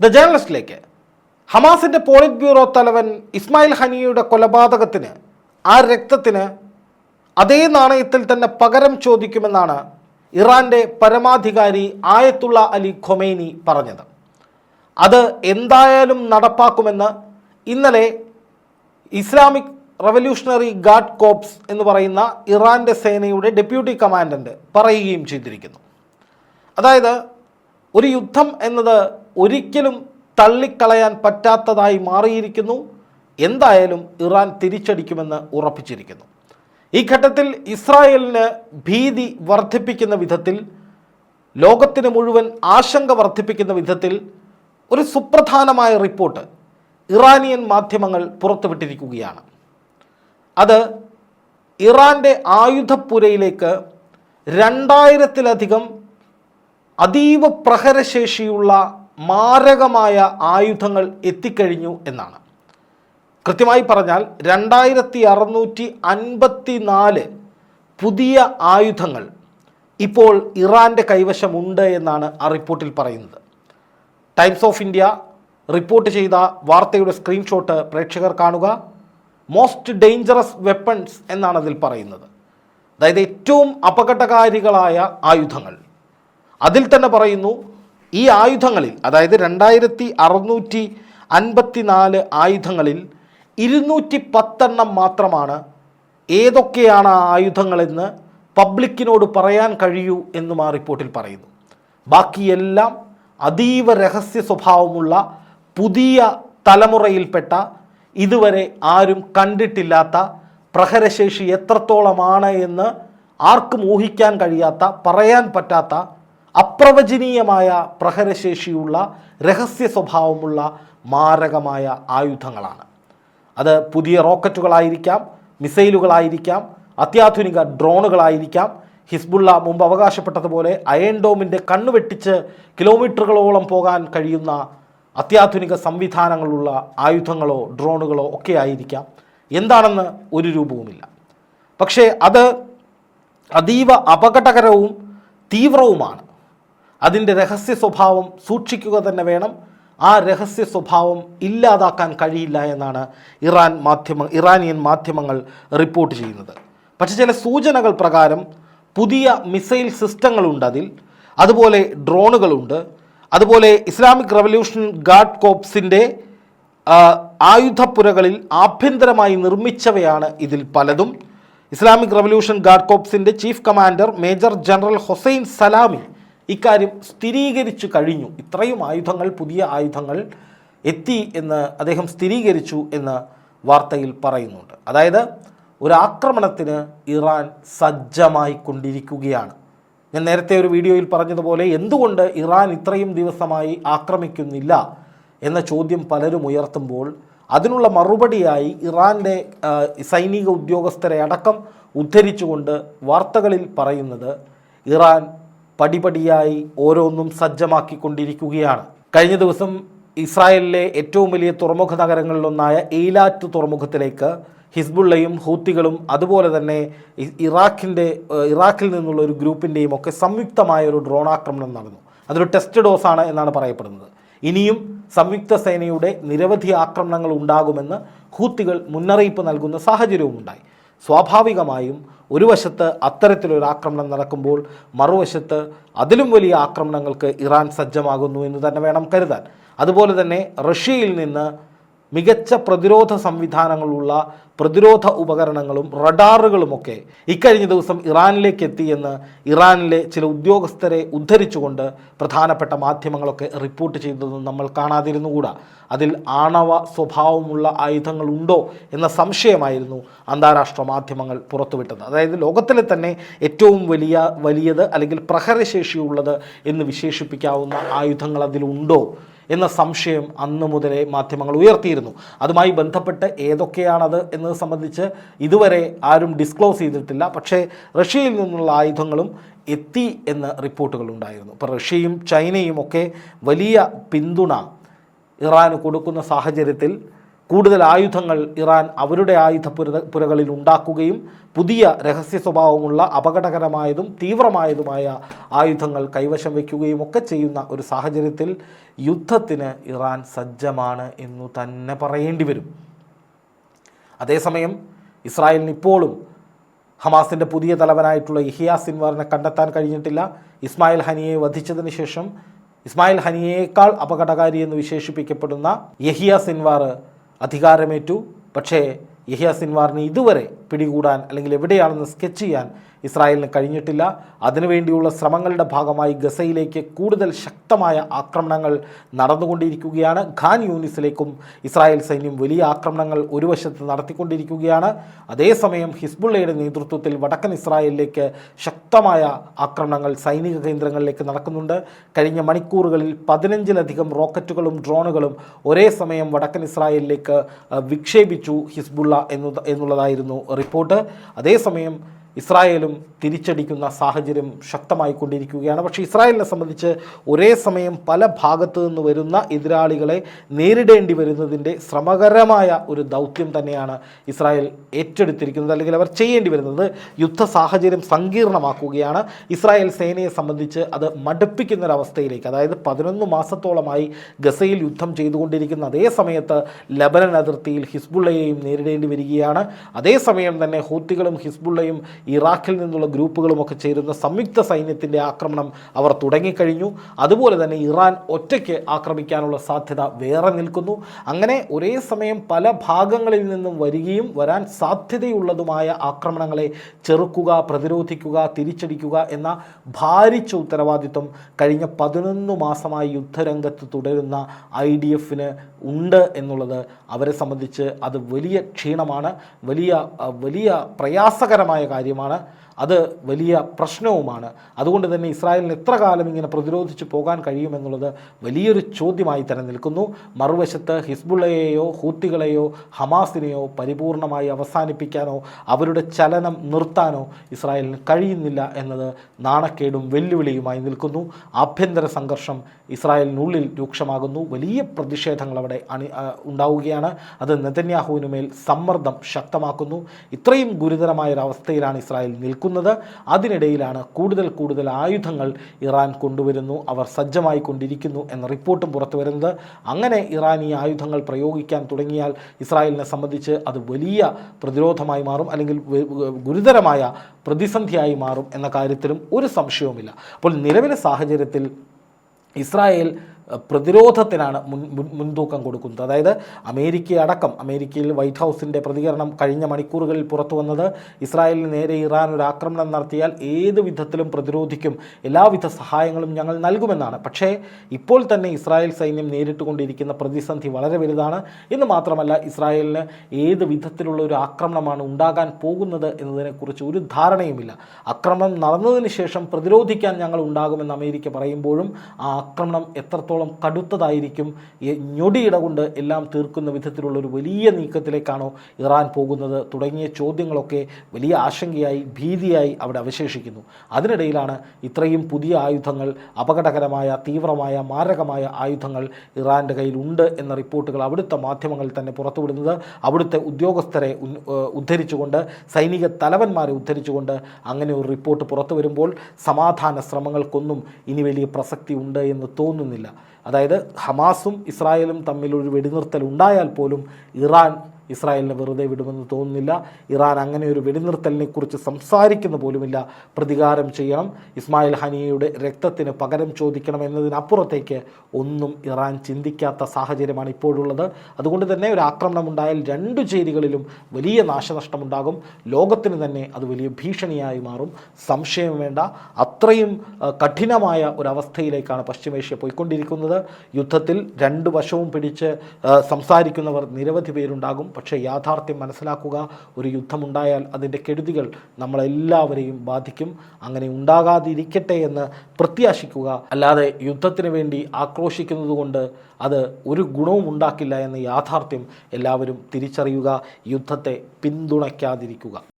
The ജേർണലിസ്റ്റിലേക്ക് ഹമാസിന്റെ polit bureau തലവൻ ഇസ്മായിൽ ഹനിയുടെ കൊലപാതകത്തിന് ആ രക്തത്തിന് അതേ നാണയത്തിൽ തന്നെ പകരം ചോദിക്കുമെന്നാണ് ഇറാന്റെ പരമാധികാരി ആയത്തുള്ള അലി ഖൊമൈനി പറഞ്ഞത്. അത് എന്തായാലും നടപ്പാക്കുമെന്ന് ഇന്നലെ ഇസ്ലാമിക് റവല്യൂഷണറി ഗാർഡ് കോപ്സ് എന്ന് പറയുന്ന ഇറാന്റെ സേനയുടെ ഡെപ്യൂട്ടി കമാൻഡന്റ് പറയുകയും ചെയ്തിരിക്കുന്നു. അതായത് ഒരു യുദ്ധം എന്നത് ഒരിക്കലും തള്ളിക്കളയാൻ പറ്റാത്തതായി മാറിയിരിക്കുന്നു. എന്തായാലും ഇറാൻ തിരിച്ചടിക്കുമെന്ന് ഉറപ്പിച്ചിരിക്കുന്നു. ഈ ഘട്ടത്തിൽ ഇസ്രായേലിന് ഭീതി വർദ്ധിപ്പിക്കുന്ന വിധത്തിൽ ലോകത്തിന് മുഴുവൻ ആശങ്ക വർദ്ധിപ്പിക്കുന്ന വിധത്തിൽ ഒരു സുപ്രധാനമായ റിപ്പോർട്ട് ഇറാനിയൻ മാധ്യമങ്ങൾ പുറത്തുവിട്ടിരിക്കുകയാണ്. അത് ഇറാന്റെ ആയുധപ്പുരയിലേക്ക് രണ്ടായിരത്തിലധികം അതീവ പ്രഹരശേഷിയുള്ള മാരകമായ ആയുധങ്ങൾ എത്തിക്കഴിഞ്ഞു എന്നാണ്. കൃത്യമായി പറഞ്ഞാൽ രണ്ടായിരത്തി അറുന്നൂറ്റി അൻപത്തി നാല് പുതിയ ആയുധങ്ങൾ ഇപ്പോൾ ഇറാന്റെ കൈവശമുണ്ട് എന്നാണ് ആ റിപ്പോർട്ടിൽ പറയുന്നത്. ടൈംസ് ഓഫ് ഇന്ത്യ റിപ്പോർട്ട് ചെയ്ത വാർത്തയുടെ സ്ക്രീൻഷോട്ട് പ്രേക്ഷകർ കാണുക. മോസ്റ്റ് ഡേഞ്ചറസ് വെപ്പൺസ് എന്നാണ് അതിൽ പറയുന്നത്. അതായത് ഏറ്റവും അപകടകാരികളായ ആയുധങ്ങൾ. അതിൽ തന്നെ പറയുന്നു ഈ ആയുധങ്ങളിൽ അതായത് രണ്ടായിരത്തി അറുന്നൂറ്റി അൻപത്തി നാല് ആയുധങ്ങളിൽ ഇരുന്നൂറ്റി പത്തെണ്ണം മാത്രമാണ് ഏതൊക്കെയാണ് ആ ആയുധങ്ങളെന്ന് പബ്ലിക്കിനോട് പറയാൻ കഴിയൂ എന്നും ആ റിപ്പോർട്ടിൽ പറയുന്നു. ബാക്കിയെല്ലാം അതീവ രഹസ്യ സ്വഭാവമുള്ള പുതിയ തലമുറയിൽപ്പെട്ട ഇതുവരെ ആരും കണ്ടിട്ടില്ലാത്ത പ്രഹരശേഷി എത്രത്തോളമാണ് എന്ന് ആർക്കും ഊഹിക്കാൻ കഴിയാത്ത പറയാൻ പറ്റാത്ത അപ്രവചനീയമായ പ്രഹരശേഷിയുള്ള രഹസ്യ സ്വഭാവമുള്ള മാരകമായ ആയുധങ്ങളാണ്. അത് പുതിയ റോക്കറ്റുകളായിരിക്കാം മിസൈലുകളായിരിക്കാം അത്യാധുനിക ഡ്രോണുകളായിരിക്കാം. ഹിസ്ബുള്ള മുമ്പ് അവകാശപ്പെട്ടതുപോലെ അയൺ ഡോമിന്റെ കണ്ണു വെട്ടിച്ച് കിലോമീറ്ററുകളോളം പോകാൻ കഴിയുന്ന അത്യാധുനിക സംവിധാനങ്ങളുള്ള ആയുധങ്ങളോ ഡ്രോണുകളോ ഒക്കെ ആയിരിക്കാം. എന്താണെന്ന് ഒരു രൂപവുമില്ല. പക്ഷേ അത് അതീവ അപകടകരവും തീവ്രവുമാണ്. അതിന്റെ രഹസ്യ സ്വഭാവം സൂക്ഷിക്കുക തന്നെ വേണം. ആ രഹസ്യ സ്വഭാവം ഇല്ലാതാക്കാൻ കഴിയില്ല എന്നാണ് ഇറാൻ മാധ്യമ ഇറാനിയൻ മാധ്യമങ്ങൾ റിപ്പോർട്ട് ചെയ്യുന്നത്. പക്ഷേ ചില സൂചനകൾ പ്രകാരം പുതിയ മിസൈൽ സിസ്റ്റങ്ങളുണ്ട് അതിൽ. അതുപോലെ ഡ്രോണുകളുണ്ട് അതുപോലെ ഇസ്ലാമിക് റവല്യൂഷൻ ഗാർഡ് കോപ്സിന്റെ ആയുധപ്പുരകളിൽ ആഭ്യന്തരമായി നിർമ്മിച്ചവയാണ് ഇതിൽ പലതും. Islamic revolution guard കോപ്സിന്റെ chief commander major general Hossein Salami ഇക്കാര്യം സ്ഥിരീകരിച്ചു കഴിഞ്ഞു. ഇത്രയും ആയുധങ്ങൾ പുതിയ ആയുധങ്ങൾ എത്തി എന്ന് അദ്ദേഹം സ്ഥിരീകരിച്ചു എന്ന് വാർത്തയിൽ പറയുന്നുണ്ട്. അതായത് ഒരു ആക്രമണത്തിന് ഇറാൻ സജ്ജമായി കൊണ്ടിരിക്കുകയാണ് ഞാൻ നേരത്തെ ഒരു വീഡിയോയിൽ പറഞ്ഞതുപോലെ എന്തുകൊണ്ട് ഇറാൻ ഇത്രയും ദിവസമായി ആക്രമിക്കുന്നില്ല എന്ന ചോദ്യം പലരും ഉയർത്തുമ്പോൾ അതിനുള്ള മറുപടിയായി ഇറാന്റെ സൈനിക ഉദ്യോഗസ്ഥരെ അടക്കം ഉദ്ധരിച്ചുകൊണ്ട് വാർത്തകളിൽ പറയുന്നത് ഇറാൻ പടിപടിയായി ഓരോന്നും സജ്ജമാക്കിക്കൊണ്ടിരിക്കുകയാണ്. കഴിഞ്ഞ ദിവസം ഇസ്രായേലിലെ ഏറ്റവും വലിയ തുറമുഖ നഗരങ്ങളിലൊന്നായ എയ്ലാറ്റ് തുറമുഖത്തിലേക്ക് ഹിസ്ബുള്ളയും ഹൂത്തികളും അതുപോലെ തന്നെ ഇറാഖിന്റെ ഇറാഖിൽ നിന്നുള്ള ഒരു ഗ്രൂപ്പിന്റെയും ഒക്കെ സംയുക്തമായ ഒരു ഡ്രോൺ ആക്രമണം നടന്നു. അതൊരു ടെസ്റ്റ് ഡോസാണ് എന്നാണ് പറയപ്പെടുന്നത്. ഇനിയും സംയുക്ത സേനയുടെ നിരവധി ആക്രമണങ്ങൾ ഉണ്ടാകുമെന്ന് ഹൂത്തികൾ മുന്നറിയിപ്പ് നൽകുന്ന സാഹചര്യവും ഉണ്ടായി സ്വാഭാവികമായും ഒരു വശത്ത് അത്തരത്തിലൊരു ആക്രമണം നടക്കുമ്പോൾ മറുവശത്ത് അതിലും വലിയ ആക്രമണങ്ങൾക്ക് ഇറാൻ സജ്ജമാകുന്നു എന്ന് തന്നെ വേണം കരുതാൻ. അതുപോലെ തന്നെ റഷ്യയിൽ നിന്ന് മികച്ച പ്രതിരോധ സംവിധാനങ്ങളുള്ള പ്രതിരോധ ഉപകരണങ്ങളും റഡാറുകളുമൊക്കെ ഇക്കഴിഞ്ഞ ദിവസം ഇറാനിലേക്ക് എത്തിയെന്ന് ഇറാനിലെ ചില ഉദ്യോഗസ്ഥരെ ഉദ്ധരിച്ചുകൊണ്ട് പ്രധാനപ്പെട്ട മാധ്യമങ്ങളൊക്കെ റിപ്പോർട്ട് ചെയ്തതും നമ്മൾ കാണാതിരുന്നുകൂടാ അതിൽ ആണവ സ്വഭാവമുള്ള ആയുധങ്ങൾ ഉണ്ടോ എന്ന സംശയമായിരുന്നു അന്താരാഷ്ട്ര മാധ്യമങ്ങൾ പുറത്തുവിട്ടത്. അതായത് ലോകത്തിലെ തന്നെ ഏറ്റവും വലിയ വലിയത് അല്ലെങ്കിൽ പ്രഹരശേഷിയുള്ളത് എന്ന് വിശേഷിപ്പിക്കാവുന്ന ആയുധങ്ങൾ അതിലുണ്ടോ എന്ന സംശയം അന്ന് മുതലേ മാധ്യമങ്ങൾ ഉയർത്തിയിരുന്നു. അതുമായി ബന്ധപ്പെട്ട് ഏതൊക്കെയാണത് എന്നത് സംബന്ധിച്ച് ഇതുവരെ ആരും ഡിസ്ക്ലോസ് ചെയ്തിട്ടില്ല. പക്ഷേ റഷ്യയിൽ നിന്നുള്ള ആയുധങ്ങളും എത്തി എന്ന റിപ്പോർട്ടുകളുണ്ടായിരുന്നു ഇപ്പോൾ റഷ്യയും ചൈനയും ഒക്കെ വലിയ പിന്തുണ ഇറാന് കൊടുക്കുന്ന സാഹചര്യത്തിൽ കൂടുതൽ ആയുധങ്ങൾ ഇറാൻ അവരുടെ ആയുധ പുര പുരകളിൽ ഉണ്ടാക്കുകയും പുതിയ രഹസ്യ സ്വഭാവമുള്ള അപകടകരമായതും തീവ്രമായതുമായ ആയുധങ്ങൾ കൈവശം വയ്ക്കുകയും ഒക്കെ ചെയ്യുന്ന ഒരു സാഹചര്യത്തിൽ യുദ്ധത്തിന് ഇറാൻ സജ്ജമാണ് എന്നു തന്നെ പറയേണ്ടി വരും. അതേസമയം ഇസ്രായേലിന് ഇപ്പോഴും ഹമാസിന്റെ പുതിയ തലവനായിട്ടുള്ള ഇഹിയ സിൻവാറിനെ കണ്ടെത്താൻ കഴിഞ്ഞിട്ടില്ല. ഇസ്മായിൽ ഹനിയെ വധിച്ചതിന് ശേഷം ഇസ്മായിൽ ഹനിയേക്കാൾ അപകടകാരി എന്ന് വിശേഷിപ്പിക്കപ്പെടുന്ന യഹിയ സിൻവാർ അധികാരമേറ്റു. പക്ഷേ യഹിയ സിൻവാറിന് ഇതുവരെ പിടികൂടാൻ അല്ലെങ്കിൽ എവിടെയാണെന്ന് സ്കെച്ച് ചെയ്യാൻ ഇസ്രായേലിന് കഴിഞ്ഞിട്ടില്ല. അതിനുവേണ്ടിയുള്ള ശ്രമങ്ങളുടെ ഭാഗമായി ഗസയിലേക്ക് കൂടുതൽ ശക്തമായ ആക്രമണങ്ങൾ നടന്നുകൊണ്ടിരിക്കുകയാണ്. ഖാൻ യൂണിസിലേക്കും ഇസ്രായേൽ സൈന്യം വലിയ ആക്രമണങ്ങൾ ഒരു വശത്ത് നടത്തിക്കൊണ്ടിരിക്കുകയാണ്. അതേസമയം ഹിസ്ബുള്ളയുടെ നേതൃത്വത്തിൽ വടക്കൻ ഇസ്രായേലിലേക്ക് ശക്തമായ ആക്രമണങ്ങൾ സൈനിക കേന്ദ്രങ്ങളിലേക്ക് നടക്കുന്നുണ്ട്. കഴിഞ്ഞ മണിക്കൂറുകളിൽ പതിനഞ്ചിലധികം റോക്കറ്റുകളും ഡ്രോണുകളും ഒരേ സമയം വടക്കൻ ഇസ്രായേലിലേക്ക് വിക്ഷേപിച്ചു ഹിസ്ബുള്ള എന്നു എന്നുള്ളതായിരുന്നു റിപ്പോർട്ട്. അതേസമയം ഇസ്രായേലും തിരിച്ചടിക്കുന്ന സാഹചര്യം ശക്തമായി കൊണ്ടിരിക്കുകയാണ്. പക്ഷേ ഇസ്രായേലിനെ സംബന്ധിച്ച് ഒരേ സമയം പല ഭാഗത്തു നിന്ന് വരുന്ന എതിരാളികളെ നേരിടേണ്ടി വരുന്നതിന്റെ ശ്രമകരമായ ഒരു ദൗത്യം തന്നെയാണ് ഇസ്രായേൽ ഏറ്റെടുത്തിരിക്കുന്നത്. അല്ലെങ്കിൽ അവർ ചെയ്യേണ്ടി വരുന്നത് യുദ്ധ സാഹചര്യം സങ്കീർണമാക്കുകയാണ്. ഇസ്രായേൽ സേനയെ സംബന്ധിച്ച് അത് മടുപ്പിക്കുന്നൊരവസ്ഥയിലേക്ക് അതായത് പതിനൊന്ന് മാസത്തോളമായി ഗസയിൽ യുദ്ധം ചെയ്തുകൊണ്ടിരിക്കുന്ന അതേ സമയത്ത് ലബനൻ അതിർത്തിയിൽ ഹിസ്ബുള്ളയെയും നേരിടേണ്ടി വരികയാണ്. അതേസമയം തന്നെ ഹൂത്തികളും ഹിസ്ബുള്ളയും ഇറാഖിൽ നിന്നുള്ള ഗ്രൂപ്പുകളുമൊക്കെ ചേരുന്ന സംയുക്ത സൈന്യത്തിന്റെ ആക്രമണം അവർ തുടങ്ങിക്കഴിഞ്ഞു. അതുപോലെ തന്നെ ഇറാൻ ഒറ്റയ്ക്ക് ആക്രമിക്കാനുള്ള സാധ്യത വേറെ നിൽക്കുന്നു. അങ്ങനെ ഒരേ സമയം പല ഭാഗങ്ങളിൽ നിന്നും വരികയും വരാൻ സാധ്യതയുള്ളതുമായ ആക്രമണങ്ങളെ ചെറുക്കുക പ്രതിരോധിക്കുക തിരിച്ചടിക്കുക എന്ന ഭാരിച്ച ഉത്തരവാദിത്വം കഴിഞ്ഞ പതിനൊന്ന് മാസമായി യുദ്ധരംഗത്ത് തുടരുന്ന ഐ ഡി എഫിന് ഉണ്ട് എന്നുള്ളത് അവരെ സംബന്ധിച്ച് അത് വലിയ ക്ഷീണമാണ്. വലിയ വലിയ പ്രയാസകരമായ കാര്യമാണ്. അത് വലിയ പ്രശ്നവുമാണ്. അതുകൊണ്ട് തന്നെ ഇസ്രായേലിന് എത്ര കാലം ഇങ്ങനെ പ്രതിരോധിച്ച് പോകാൻ കഴിയുമെന്നുള്ളത് വലിയൊരു ചോദ്യമായി തന്നെ നിൽക്കുന്നു. മറുവശത്ത് ഹിസ്ബുള്ളയെയോ ഹൂത്തികളെയോ ഹമാസിനെയോ പരിപൂർണമായി അവസാനിപ്പിക്കാനോ അവരുടെ ചലനം നിർത്താനോ ഇസ്രായേലിന് കഴിയുന്നില്ല എന്നത് നാണക്കേടും വെല്ലുവിളിയുമായി നിൽക്കുന്നു. ആഭ്യന്തര സംഘർഷം ഇസ്രായേലിനുള്ളിൽ രൂക്ഷമാകുന്നു. വലിയ പ്രതിഷേധങ്ങൾ അവിടെ അണി ഉണ്ടാവുകയാണ്. അത് നെതന്യാഹുവിനുമേൽ സമ്മർദ്ദം ശക്തമാക്കുന്നു. ഇത്രയും ഗുരുതരമായ ഇസ്രായേൽ നിൽക്കുന്നത്. അതിനിടയിലാണ് കൂടുതൽ കൂടുതൽ ആയുധങ്ങൾ ഇറാൻ കൊണ്ടുവരുന്നു. അവർ സജ്ജമായി കൊണ്ടിരിക്കുന്നു എന്ന റിപ്പോർട്ടും പുറത്തു വരുന്നത്. അങ്ങനെ ഇറാൻ ഈ ആയുധങ്ങൾ പ്രയോഗിക്കാൻ തുടങ്ങിയാൽ ഇസ്രായേലിനെ സംബന്ധിച്ച് അത് വലിയ പ്രതിരോധമായി മാറും അല്ലെങ്കിൽ ഗുരുതരമായ പ്രതിസന്ധിയായി മാറും എന്ന കാര്യത്തിലും ഒരു സംശയവുമില്ല. അപ്പോൾ നിലവിലെ സാഹചര്യത്തിൽ ഇസ്രായേൽ പ്രതിരോധത്തിനാണ് മുൻ മുൻ- മുൻതൂക്കം കൊടുക്കുന്നത്. അതായത് അമേരിക്ക അടക്കം അമേരിക്കയിൽ വൈറ്റ് ഹൗസിന്റെ പ്രതികരണം കഴിഞ്ഞ മണിക്കൂറുകളിൽ പുറത്തു വന്നത് ഇസ്രായേലിന് നേരെ ഇറാൻ ഒരു ആക്രമണം നടത്തിയാൽ ഏത് വിധത്തിലും പ്രതിരോധിക്കും എല്ലാവിധ സഹായങ്ങളും ഞങ്ങൾ നൽകുമെന്നാണ്. പക്ഷേ ഇപ്പോൾ തന്നെ ഇസ്രായേൽ സൈന്യം നേരിട്ടുകൊണ്ടിരിക്കുന്ന പ്രതിസന്ധി വളരെ വലുതാണ്. എന്ന് മാത്രമല്ല ഇസ്രായേലിന് ഏത് വിധത്തിലുള്ള ഒരു ആക്രമണമാണ് ഉണ്ടാകാൻ പോകുന്നത് എന്നതിനെക്കുറിച്ച് ഒരു ധാരണയുമില്ല. ആക്രമണം നടന്നതിന് ശേഷം പ്രതിരോധിക്കാൻ ഞങ്ങൾ ഉണ്ടാകുമെന്ന് അമേരിക്ക പറയുമ്പോഴും ആ ആക്രമണം എത്രത്തോളം കടുത്തതായിരിക്കും ഈ ഞൊടിയിട കൊണ്ട് എല്ലാം തീർക്കുന്ന വിധത്തിലുള്ള ഒരു വലിയ നീക്കത്തിലേക്കാണോ ഇറാൻ പോകുന്നത് തുടങ്ങിയ ചോദ്യങ്ങളൊക്കെ വലിയ ആശങ്കയായി ഭീതിയായി അവിടെ അവശേഷിക്കുന്നു. അതിനിടയിലാണ് ഇത്രയും പുതിയ ആയുധങ്ങൾ അപകടകരമായ തീവ്രമായ മാരകമായ ആയുധങ്ങൾ ഇറാന്റെ കയ്യിലുണ്ട് എന്ന റിപ്പോർട്ടുകൾ അവിടുത്തെ മാധ്യമങ്ങൾ തന്നെ പുറത്തുവിടുന്നത്. അവിടുത്തെ ഉദ്യോഗസ്ഥരെ ഉദ്ധരിച്ചുകൊണ്ട് സൈനിക തലവന്മാരെ ഉദ്ധരിച്ചുകൊണ്ട് അങ്ങനെ ഒരു റിപ്പോർട്ട് പുറത്തു വരുമ്പോൾ സമാധാന ശ്രമങ്ങൾക്കൊന്നും ഇനി വലിയ പ്രസക്തി ഉണ്ട് എന്ന് തോന്നുന്നില്ല. അതായത് ഹമാസും ഇസ്രായേലും തമ്മിലൊരു വെടിനിർത്തൽ ഉണ്ടായാൽ പോലും ഇറാൻ ഇസ്രായേലിനെ വെറുതെ വിടുമെന്ന് തോന്നുന്നില്ല. ഇറാൻ അങ്ങനെ ഒരു വെടിനിർത്തലിനെ കുറിച്ച് സംസാരിക്കുന്ന പോലുമില്ല. പ്രതികാരം ചെയ്യണം. ഇസ്മായിൽ ഹനിയയുടെ രക്തത്തിന് പകരം ചോദിക്കണം എന്നതിനപ്പുറത്തേക്ക് ഒന്നും ഇറാൻ ചിന്തിക്കാത്ത സാഹചര്യമാണ് ഇപ്പോഴുള്ളത്. അതുകൊണ്ട് തന്നെ ഒരു ആക്രമണം ഉണ്ടായാൽ രണ്ടു ചേരികളിലും വലിയ നാശനഷ്ടമുണ്ടാകും ലോകത്തിന് തന്നെ അത് വലിയ ഭീഷണിയായി മാറും. സംശയം വേണ്ട. അത്രയും കഠിനമായ ഒരവസ്ഥയിലേക്കാണ് പശ്ചിമേഷ്യ പോയിക്കൊണ്ടിരിക്കുന്നത്. യുദ്ധത്തിൽ രണ്ട് വശവും പിടിച്ച് സംസാരിക്കുന്നവർ നിരവധി പേരുണ്ടാകും. പക്ഷേ യാഥാർത്ഥ്യം മനസ്സിലാക്കുക ഒരു യുദ്ധമുണ്ടായാൽ അതിന്റെ കെടുതികൾ നമ്മളെല്ലാവരെയും ബാധിക്കും. അങ്ങനെ ഉണ്ടാകാതിരിക്കട്ടെ എന്ന് പ്രത്യാശിക്കുക. അല്ലാതെ യുദ്ധത്തിന് വേണ്ടി ആക്രോശിക്കുന്നതുകൊണ്ട് അത് ഒരു ഗുണവും ഉണ്ടാക്കില്ല എന്ന യാഥാർത്ഥ്യം എല്ലാവരും തിരിച്ചറിയുക. യുദ്ധത്തെ പിന്തുണയ്ക്കാതിരിക്കുക.